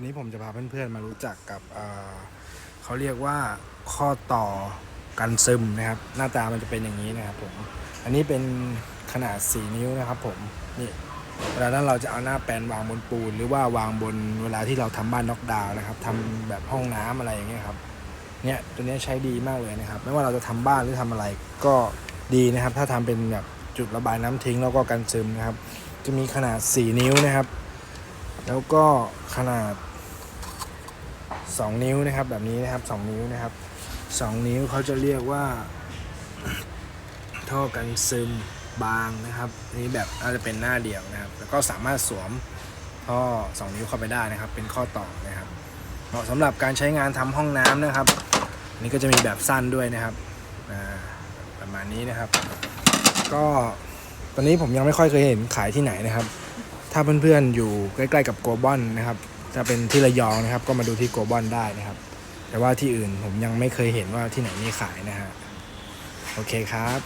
วันนี้ผมจะพาเพื่อนๆมารู้จักกับเเขาเรียกว่าข้อต่อกันซึมนะครับ หน้าตามันจะเป็นอย่างนี้นะครับผม อันนี้เป็นขนาด 4 นิ้วนะครับผมนี่เวลานั้นเราจะเอาหน้าแปลนวางบนปูน หรือว่าวางบนเวลาที่เราทำบ้านน็อกดาวน์นะครับทำแบบห้องน้ำอะไรอย่างเงี้ยครับเนี่ยตัวนี้ใช้ดีมากเลยนะครับ ไม่ว่าเราจะทำบ้านหรือทำอะไรก็ดีนะครับ ถ้าทำเป็นแบบจุดระบายน้ำทิ้งแล้วก็กันซึมนะครับ จะมีขนาด 4 นิ้วนะครับ แล้วก็ขนาด 2 นิ้วนะครับแบบนี้นะครับ 2 นิ้วนะครับ 2 นิ้วเขาจะเรียกว่า ท่อกันซึมบางนะครับนี้แบบน่าจะเป็นหน้าเดียวนะครับ แล้วก็สามารถสวมท่อ 2 นิ้วเข้าไปได้นะครับ เป็นข้อต่อนะครับเหมาะสำหรับการใช้งานทำห้องน้ำนะครับนนี้ก็จะมีแบบสั้นด้วยนะครับประมาณนี้นะครับ ก็ตอนนี้ผมยังไม่ค่อยเคยเห็นขายที่ไหนนะครับ ถ้าเพื่อนๆอยู่ใกล้ ๆ กับโกลบอนนะครับ ถ้าเป็นที่ระยองนะครับ ก็มาดูที่โกบอนได้นะครับ แต่ว่าที่อื่นผมยังไม่เคยเห็นว่าที่ไหนมีขายนะฮะ โอเคครับ